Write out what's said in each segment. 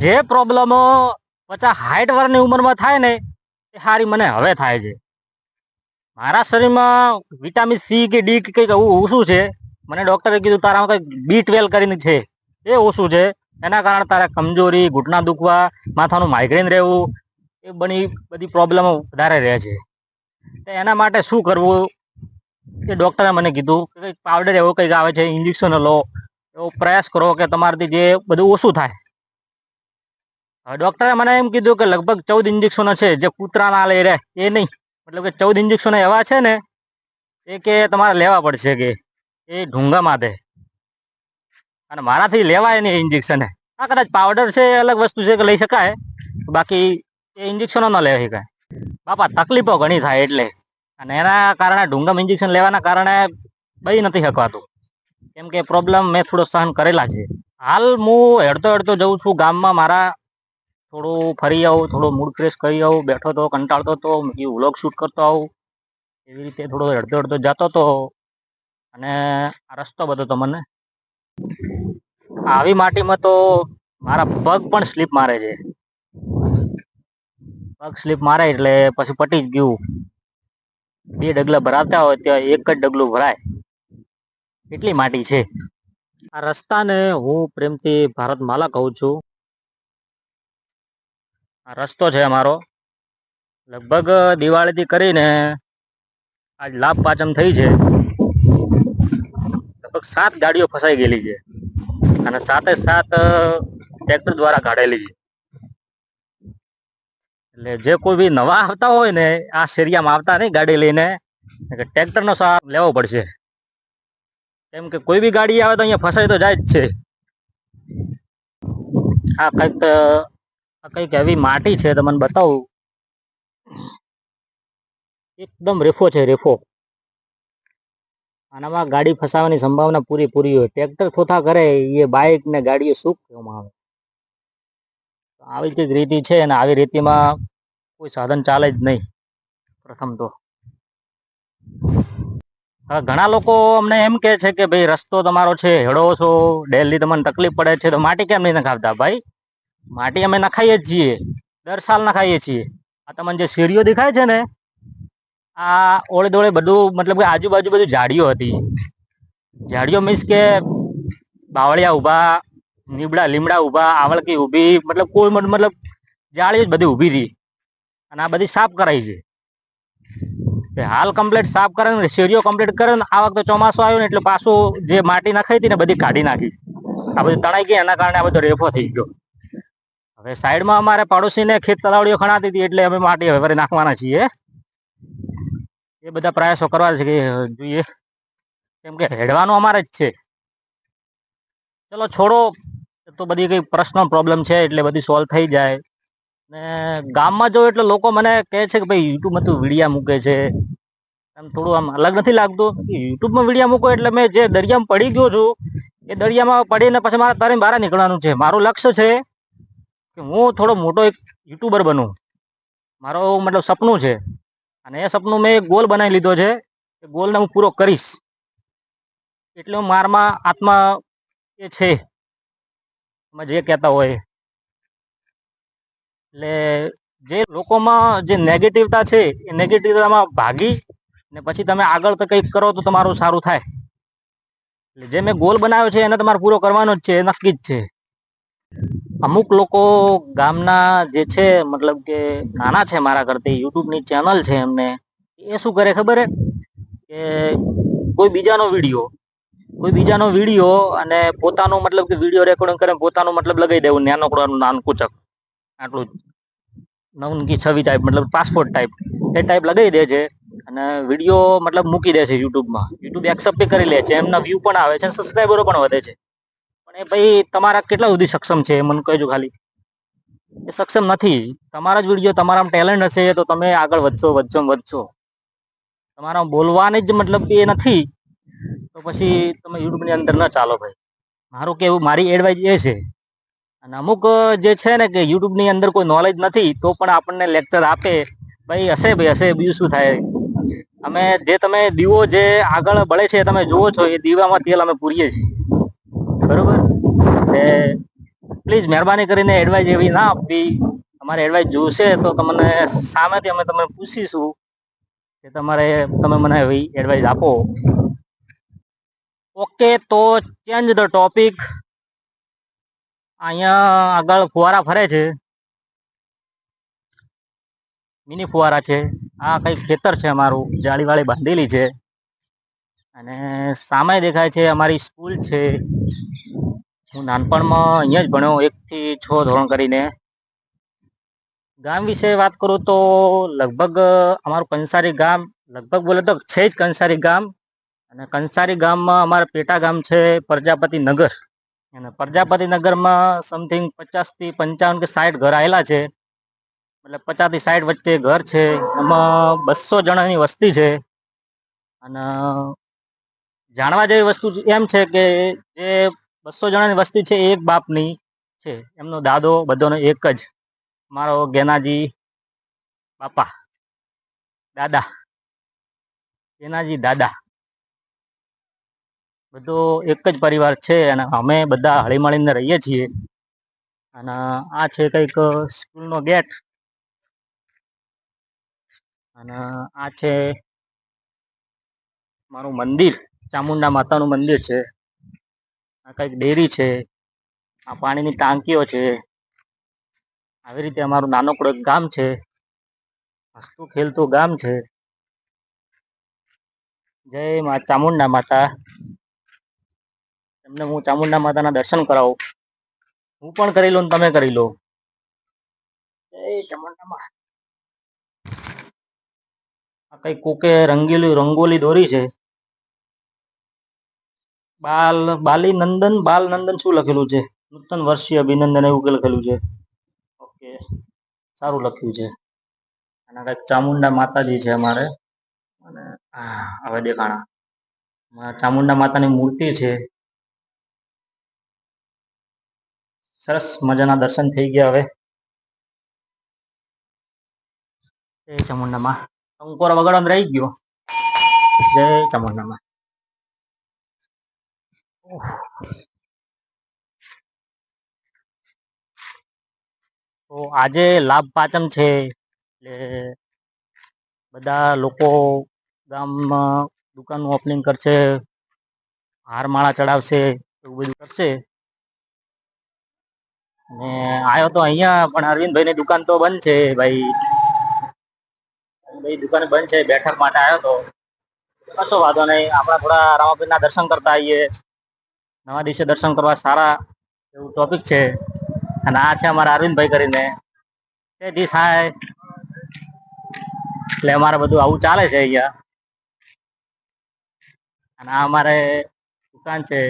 જે પ્રોબ્લેમો પચાસ સાઠ વર્ષની ઉંમરમાં થાય ને, એ સારી મને હવે થાય છે. મારા શરીરમાં વિટામિન સી કે ડી કે કંઈક ઓછું છે. મને ડૉક્ટરે કીધું, તારામાં કંઈક બી ટ્વેલ્વ કરીને છે. એ ઓછું છે. એના કારણે તારા કમજોરી, ઘૂંટણા દુખવા, માથાનું માઇગ્રેન રહેવું, એ બની, બધી પ્રોબ્લેમો વધારે રહે છે. તો એના માટે શું કરવું? એ ડૉક્ટરે મને કીધું કે કંઈક પાવડર એવો કંઈક આવે છે ઇન્જેક્શન લો. એવો પ્રયાસ કરો કે તમારાથી જે બધું ઓછું થાય. ડૉક્ટરે મને એમ કીધું કે લગભગ ચૌદ ઇન્જેક્શનો છે, જે કૂતરાના લઈ રહે એ નહીં. મતલબ કે ચૌદ ઇન્જેક્શનો એવા છે ને, એ કે તમારે લેવા પડશે કે એ ઢૂંગા માથે. અને મારાથી લેવાય નહીં ઇન્જેક્શન હા, કદાચ પાવડર છે, એ અલગ વસ્તુ છે કે લઈ શકાય. બાકી એ ઇન્જેક્શનો ન લઈ શકાય. બાપા, તકલીફો ઘણી થાય એટલે. અને એના કારણે ઢુંગમ ઇન્જેક્શન લેવાના કારણે બઈ નથી શકવાતું કેમ કે પ્રોબ્લેમ મેં થોડો સહન કરેલા છે. હાલ હું હેડતો હેડતો જઉં છું ગામમાં મારા થોડું ફરી આવું, થોડો મૂડ ફ્રેશ કરી આવું, બેઠો તો, કંટાળતો તો વ્લોગ શૂટ કરતો આવું, એવી રીતે થોડો અડધો અડધો જતો તો, અને આ રસ્તો બધો તો મને. આવી માટીમાં તો મારા પગ પણ સ્લીપ મારે છે. પગ સ્લીપ મારે એટલે પછી પટી જ ગયું. બે ડગલા ભરાતા હોય ત્યાં એક જ ડગલું ભરાય. એટલી માટી છે. આ રસ્તાને હું પ્રેમથી ભારત માલા કહું છું. આ રસ્તો છે અમારો. લગભગ દિવાળીથી કરીને આજ લાભ પાચમ થઈ છે. લગભગ સાત ગાડીઓ ફસાઈ ગયેલી છે અને સાતે સાત ટ્રેક્ટર દ્વારા કાઢેલી છે. એટલે જે કોઈ બી નવા આવતા હોય ને આ શેરિયામાં આવતા નહીં ગાડી લઈને ટ્રેક્ટરનો સહારો લેવો પડશે. કેમ કે કોઈ બી ગાડી આવે તો અહીંયા ફસાઈ તો જાય જ છે. આ કંઈક આ કંઈક એવી માટી છે, તમને બતાવું. એકદમ રેફો છે રેફો આનામાં ગાડી ફસાવાની સંભાવના પૂરી પૂરી હોય. ટ્રેક્ટર થોથા કરે એ બાઇક ને ગાડીઓ શું કહેવામાં આવે? આવી કંઈક રીતિ છે અને આવી રીતિમાં કોઈ સાધન ચાલે જ નહીં. પ્રથમ તો. ઘણા લોકો અમને એમ કે છે કે, ભાઈ, રસ્તો તમારો છે, હેડો છો ડેલી તમને તકલીફ પડે છે, તો માટી કેમ નહીં નખાવતા? ભાઈ માટી અમે નખાઈએ જ છીએ. દર સાલ નખાઈએ છીએ. આ તમને જે શેરીઓ દેખાય છે ને, આ ઓળે દોળે બધું, મતલબ કે આજુબાજુ બધું ઝાડીઓ હતી. ઝાડીઓ મીન્સ કે બાવળિયા ઊભા, નીબડા લીમડા ઊભા, આવળકી ઊભી, મતલબ કોઈ મતલબ જાળી જ બધી ઊભી હતી અને આ બધી સાફ કરાઈ છે. હાલ કમ્પ્લેટ સાફ કરે ને શેરીઓ કમ્પ્લીટ કરે ને, આ વખતે ચોમાસું આવ્યું ને, એટલે પાછું જે માટી નાખાઈ હતી ને, બધી કાઢી નાખી. આ બધું તણાઈ ગઈ, એના કારણે આ બધો રેફો થઈ ગયો. હવે સાઈડમાં અમારે પાડોશીને ખેત તલાવડીઓ ખણાતી હતી એટલે અમે માટી હવે નાખવાના છીએ. એ બધા પ્રયાસો કરવા છે કે જોઈએ. કેમ કે હેડવાનું અમારે જ છે. ચલો, છોડો. તો બધી કઈ પ્રશ્નો પ્રોબ્લેમ છે એટલે બધી સોલ્વ થઈ જાય. ને ગામમાં જો એટલે લોકો મને કહે છે કે ભાઈ યુટ્યુબમાં તું વિડીયા મૂકે છે. આમ થોડું આમ અલગ નથી લાગતું. યુટ્યુબમાં વિડીયા મૂકો એટલે મેં જે દરિયામાં પડી ગયો છું, એ દરિયામાં પડીને પછી મારે તારે બહાર નીકળવાનું છે. મારું લક્ષ્ય છે કે હું થોડો મોટો એક યુટ્યુબર બનું. મારો મતલબ સપનું છે. અને એ સપનું મેં એક ગોલ બનાવી લીધો છે. એ ગોલને હું પૂરો કરીશ. એટલે હું મારમાં આત્મા એ છે. જે કહેતા હોય. એટલે જે લોકોમાં જે નેગેટિવતા છે, એ નેગેટિવતામાં ભાગી ને પછી તમે આગળ તો કંઈક કરો તો તમારું સારું થાય. એટલે જે મેં ગોલ બનાવ્યો છે, એને તમારે પૂરો કરવાનો જ છે, એ નક્કી જ છે. અમુક લોકો ગામના જે છે, મતલબ કે નાના છે મારા કરતી યુટ્યુબની ચેનલ છે એમને, એ શું કરે ખબર હે? કે કોઈ બીજાનો વીડિયો, કોઈ બીજાનો વીડિયો અને પોતાનો મતલબ કે વીડિયો રેકોર્ડિંગ કરે પોતાનો મતલબ લગાવી દેવું, નાનકડાનું નાનું કૂચક આટલું જ. નવનકી છવી ટાઈપ મતલબ પાસપોર્ટ ટાઈપ એ ટાઈપ લગાવી દે છે અને વીડિયો મતલબ મૂકી દે છે યુટ્યુબમાં. યુટ્યુબ એક્સેપ્ટ કરી લે છે. એમના વ્યૂ પણ આવે છે સબસ્ક્રાઈબરો પણ વધે છે. પણ એ ભાઈ તમારા કેટલા સુધી સક્ષમ છે મને કહેજો ખાલી. એ સક્ષમ નથી. તમારા જ વીડિયો, તમારામાં ટેલેન્ટ હશે તો તમે આગળ વધશો વધશો વધશો. તમારા બોલવાની જ મતલબ એ નથી. તો પછી તમે યુટ્યુબની અંદર ન ચાલો ભાઈ. મારું કેવું, મારી એડવાઇસ એ છે. અને અમુક જે છે ને કે યુટ્યુબની અંદર કોઈ નોલેજ નથી, તો પણ આપણને લેક્ચર આપે. ભાઈ, હશે ભાઈ, હશે. બીજું શું થાય? અમે જે તમે દીવો જે આગળ બળે છે તમે જુઓ છો, એ દીવામાં તેલ અમે પૂરીએ છીએ. બરોબર? એ પ્લીઝ મહેરબાની કરીને એડવાઇસ એવી ના આપવી. અમારે એડવાઇસ જોશે તો તમને સામેથી અમે તમને પૂછીશું કે તમારે તમે મને એવી એડવાઇસ આપો. ઓકે, તો ચેન્જ ધ ટોપિક અહીંયા આગળ ફુવારા ફરે છે. મિની ફુવારા છે. આ કંઈક ખેતર છે અમારું. જાળીવાળી બાંધેલી છે. અને સામે દેખાય છે અમારી સ્કૂલ છે. હું નાનપણમાં અહીંયા જ ભણ્યો એકથી છ ધોરણ કરીને. ગામ વિશે વાત કરું તો લગભગ અમારું કંસારી ગામ, લગભગ બોલે તો છે જ કંસારી ગામ. અને કંસારી ગામમાં અમારા પેટા ગામ છે પ્રજાપતિ નગર. અને પ્રજાપતિ નગરમાં સમથિંગ પચાસથી પંચાવન કે સાઠ ઘર આવેલા છે. મતલબ પચાસથી સાઠ વચ્ચે ઘર છે. એમાં બસો જણાની વસ્તી છે. અને જાણવા જેવી વસ્તુ એમ છે કે જે બસો જણાની વસ્તી છે એક બાપની છે. એમનો દાદો બધાનો એક જ. મારો ગેનાજી બાપા, દાદા, ગેનાજી દાદા. બધો એક જ પરિવાર છે અને અમે બધા હળીમળીને રહીએ છીએ. અને આ છે કંઈક સ્કૂલનો ગેટ. અને આ છે મારું મંદિર. ચામુંડા માતાનું મંદિર છે. આ કંઈક ડેરી છે. આ પાણીની ટાંકીઓ છે. આવી રીતે અમારું નાનકડું ગામ છે. હસતું ખેલતું ગામ છે. જય મા ચામુંડા માતા. તમને હું ચામુંડા માતાના દર્શન કરાવું. હું પણ કરી લઉં તમે કરી લો. જય ચામુંડા મા. આ કઈ કોકે રંગીલી રંગોલી દોરી છે. બાલ બાલી નંદન બાલ નંદન શું લખેલું છે? નૂતન વર્ષીય અભિનંદન એવું લખેલું છે? ઓકે, સારું લખ્યું છે. અને કંઈક ચામુંડા માતાજી છે અમારે. અને હવે દેખાણા. ચામુંડા માતાની મૂર્તિ છે. સરસ મજાના દર્શન થઈ ગયા હવે. જય ચામુંડામાં. ટંકોર વગાડવાનું રહી ગયો? જય ચામુંડામાં. તો આજે લાભ પાંચમ છે, એટલે બધા લોકો ગામમાં દુકાનનું ઓપનિંગ કરશે હારમાળા ચડાવશે, એવું બધું કરશે. ને આવ્યો તો અહીંયા, પણ અરવિંદભાઈની દુકાન તો બંધ છે ભાઈ. ભાઈ દુકાન બંધ છે, બેઠક માટે આવ્યો તો. કશો વાંધો નહીં, આપણા થોડા રામાપીરના દર્શન કરતા આવીએ નવા દિવસે દર્શન કરવા સારા એવું ટોપિક છે. અને આ છે અમારા અરવિંદભાઈ કરીને. તે દિસ હાય એટલે અમારે બધું આવું ચાલે છે અહીંયા. અને આ અમારે દુકાન છે,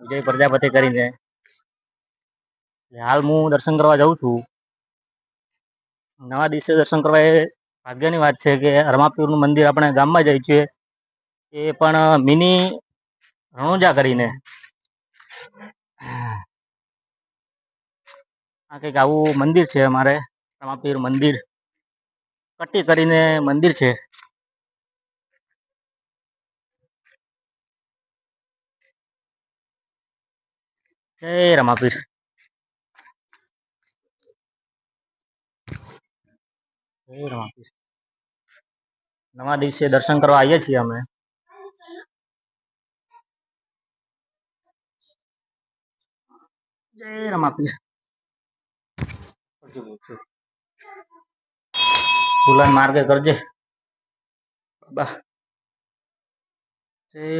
વિજય પ્રજાપતિ કરીને. હાલ હું દર્શન કરવા જાઉં છું. નવા દિવસે દર્શન કરવા એ ભાગ્યની વાત છે કે હરમાપીરનું મંદિર આપણે ગામમાં જઈએ છીએ એ પણ મિની રણુજા કરીને. આ કંઈક આવું મંદિર છે અમારે, રમાપીર મંદિર. કટી કરીને મંદિર છે. જય રમાપીર. જય રમાપીર. નવા દિવસે દર્શન કરવા આવીએ છીએ અમે. જય રમાપીર ફૂલાન માર્ગે કરજે.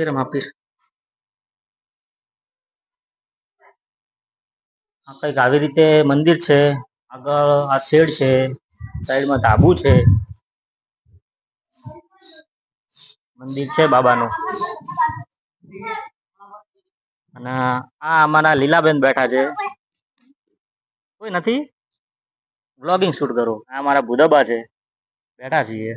રમાપીર આ કંઈક આવી રીતે મંદિર છે. આગળ આ શેડ છે. સાઈડમાં ધાબુ છે. મંદિર છે બાબાનું. અને આ અમારા લીલાબેન બેઠા છે. કોઈ નથી? બ્લોગિંગ શૂટ કરો. આ મારા ભૂદબા છે. બેઠા છીએ.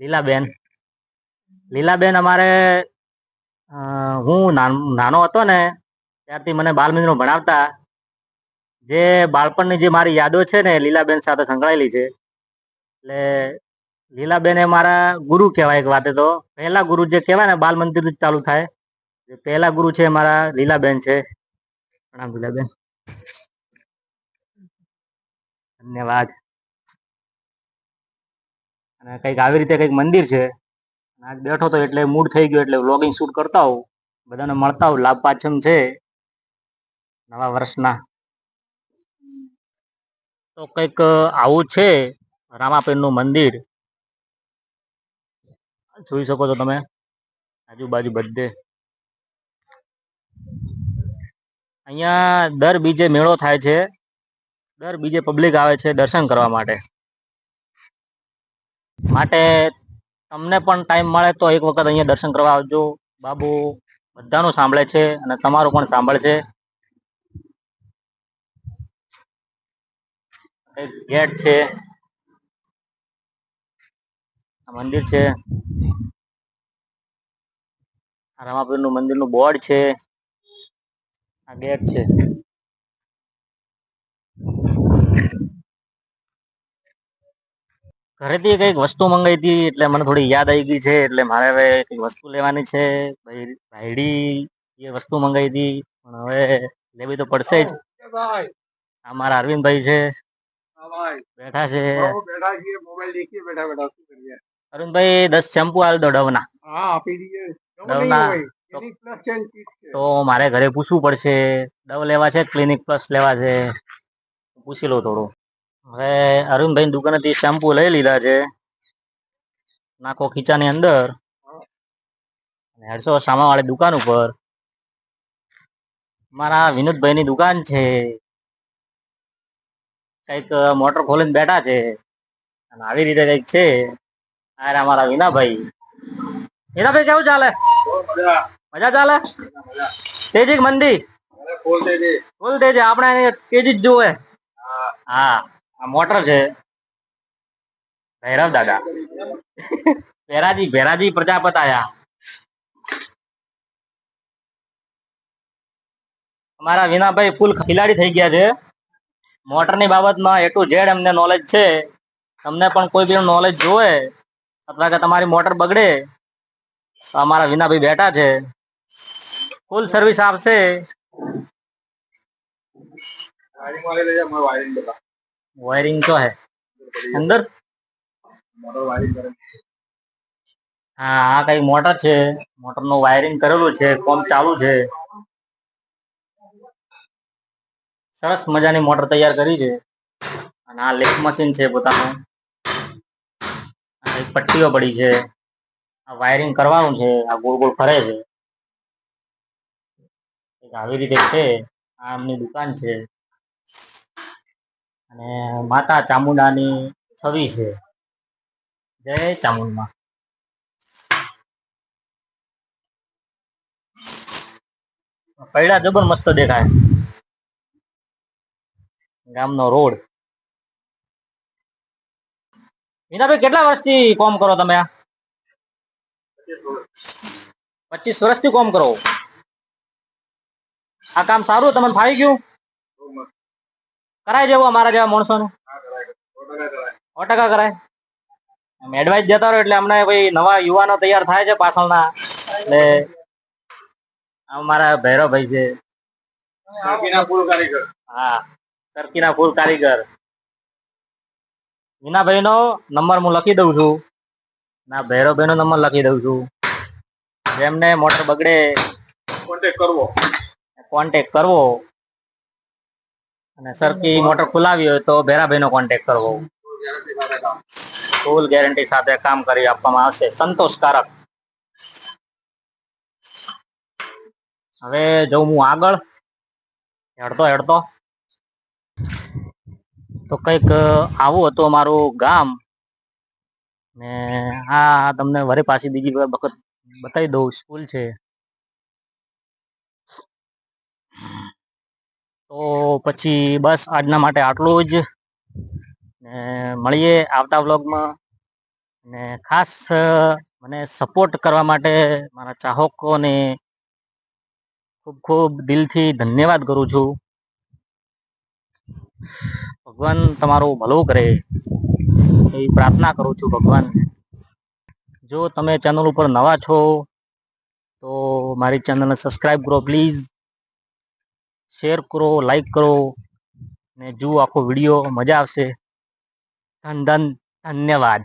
લીલાબેન. લીલાબેન અમારે હું નાનો હતો ને, ત્યારથી મને બાલમિંદ્રો ભણાવતા. જે બાળપણની જે મારી યાદો છે ને, લીલાબેન સાથે સંકળાયેલી છે. એટલે લીલાબેન એ મારા ગુરુ કહેવાય એક વાતે તો. પહેલા ગુરુ જે કહેવાય ને બાલ મંદિર ચાલુ થાય. જે પહેલા ગુરુ છે મારા લીલાબેન છે. પ્રણામ લીલાબેન. ધન્યવાદ. અને કંઈક આવી રીતે કંઈક મંદિર છે. આજ બેઠો તો એટલે મૂડ થઈ ગયો, એટલે વ્લોગિંગ શૂટ કરતા હોઉં. બધાને મળતા હોઉં. લાભ પાછમ છે. નવા વર્ષના. તો કંઈક આવું છે. રામાપીરનું મંદિર. જોઈ શકો છો તમે. આજુબાજુ બધે. અહીંયા દર બીજે મેળો થાય છે. દર બીજે પબ્લિક આવે છે દર્શન કરવા માટે. માટે તમને પણ ટાઈમ મળે તો એક વખત અહીંયા દર્શન કરવા આવજો. બાબુ બધાનું સાંભળે છે અને તમારું પણ સાંભળશે. ગેટ છે. આ મંદિર છે. રામાપીરનું મંદિરનું બોર્ડ છે. આ ગેટ છે. ઘરેથી કંઈક વસ્તુ મંગાવી હતી એટલે મને થોડી યાદ આવી ગઈ છે એટલે મારે હવે કંઈક વસ્તુ લેવાની છે. ભાઈ ભાઈડી એ વસ્તુ મંગાવી હતી પણ હવે લેવી તો પડશે જ. આ મારા અરવિંદભાઈ છે. બેઠા છે. બેઠા છીએ મોબાઈલ દેખીએ બેઠા બેઠા શું કરીએ? અરવિંદભાઈ દસ શેમ્પુ હાલ દો ડવના. હા આપી દઈએ ગમે તો- ને મારે ઘરે પૂછવું પડશે. દવ લેવા છે ક્લિનિક પ્લસ લેવા છે? પૂછી લો થોડું. હવે અરુણભાઈ દુકાનેથી શેમ્પુ લઈ લીધા છે. નાખો ખીચાની અંદર. હેડસો સામાવાળી દુકાન ઉપર. મારા વિનોદભાઈની દુકાન છે. કંઈક મોટર ખોલીને બેઠા છે. અને આવી રીતે કંઈક છે. આ રહ્યા મારા વિનાભાઈ વિનાભાઈ કેવું ચાલે? મજા ચાલે? તેજી મંદી? અરે ફૂલ તેજ. આપણે તેજી જ જોવે હા, આ મોટર છે. ભૈરવ દાદા. ભેરાજી ભેરાજી પ્રજાપત આયા. અમારા વિનાભાઈ ફૂલ ખિલાડી થઈ ગયા છે. મોટરની બાબતમાં એ ટુ ઝેડ એમને નોલેજ છે. તમને પણ કોઈ બી નોલેજ જોવે અથવા કે તમારી મોટર બગડે તો અમારા વિનાભાઈ બેઠા છે. ફૂલ સર્વિસ આપશે. વાયરિંગ તો હે. અંદર? હા આ કઈ મોટર છે? મોટરનું વાયરિંગ કરેલું છે કોમ ચાલુ છે. સરસ મજાની મોટર તૈયાર કરી છે. અને આ લેક મશીન છે પોતાનું. પટ્ટીઓ પડી છે, આ વાયરિંગ કરવાનું છે, આ ગોળ ગોળ ફરે છે. આવી રીતે છે, આ એમની દુકાન છે. અને માતા ચામુંડાની છવી છે. જય ચામુંડમાં પૈડા જબર મસ્ત દેખાય. ગામનો રોડ. મીનાભાઈ કેટલા વર્ષથી કોમ કરો તમે આ? પચીસ વર્ષથી કોમ કરો? આ કામ સારું? તમને ફાવી ગયું? કરાય જેવું અમારા જેવા માણસોને. સો ટકા કરાય. એડવાઇસ દેતા રહો એટલે અમને ભાઈ નવા યુવાનો તૈયાર થાય છે પાછળના. એટલે આ મારા ભૈરવભાઈ છે. હા સરકીના ફૂલ કારીગર. મીનાભાઈ નો નંબર હું લખી દઉં છું. ના ભૈરવભાઈ નો નંબર લખી દઉં છું. જેમને મોટર બગડે કોન્ટેક્ટ કરવો. કોન્ટેક કરવો. અને સરખી મોટર ખુલાવી હોય તો ભેરાભાઈ નો કોન્ટેક કરવો. ફૂલ ગેરંટી સાથે કામ ફૂલ ગેરંટી સાથે કામ કરી આપવામાં આવશે. સંતોષકારક. હવે જઉં હું આગળ. હેડતો હેડતો. તો કંઈક આવું હતું અમારું ગામ. ને હા તમને વરે પાછી બીજી વખત બતાવી દઉં, સ્કૂલ છે. તો પછી બસ આજના માટે આટલું જ. ને મળીએ આવતા વ્લોગમાં. ને ખાસ મને સપોર્ટ કરવા માટે મારા ચાહકોને ખૂબ ખૂબ દિલથી ધન્યવાદ કરું છું. ભગવાન તમારું ભલું કરે. એવી પ્રાર્થના કરું છું ભગવાન. જો તમે ચેનલ ઉપર નવા છો, તો મારી ચેનલને સબસ્ક્રાઈબ કરો પ્લીઝ શેર કરો લાઈક કરો, ને જુઓ આખો વીડિયો મજા આવશે. ધન ધન, ધન્યવાદ.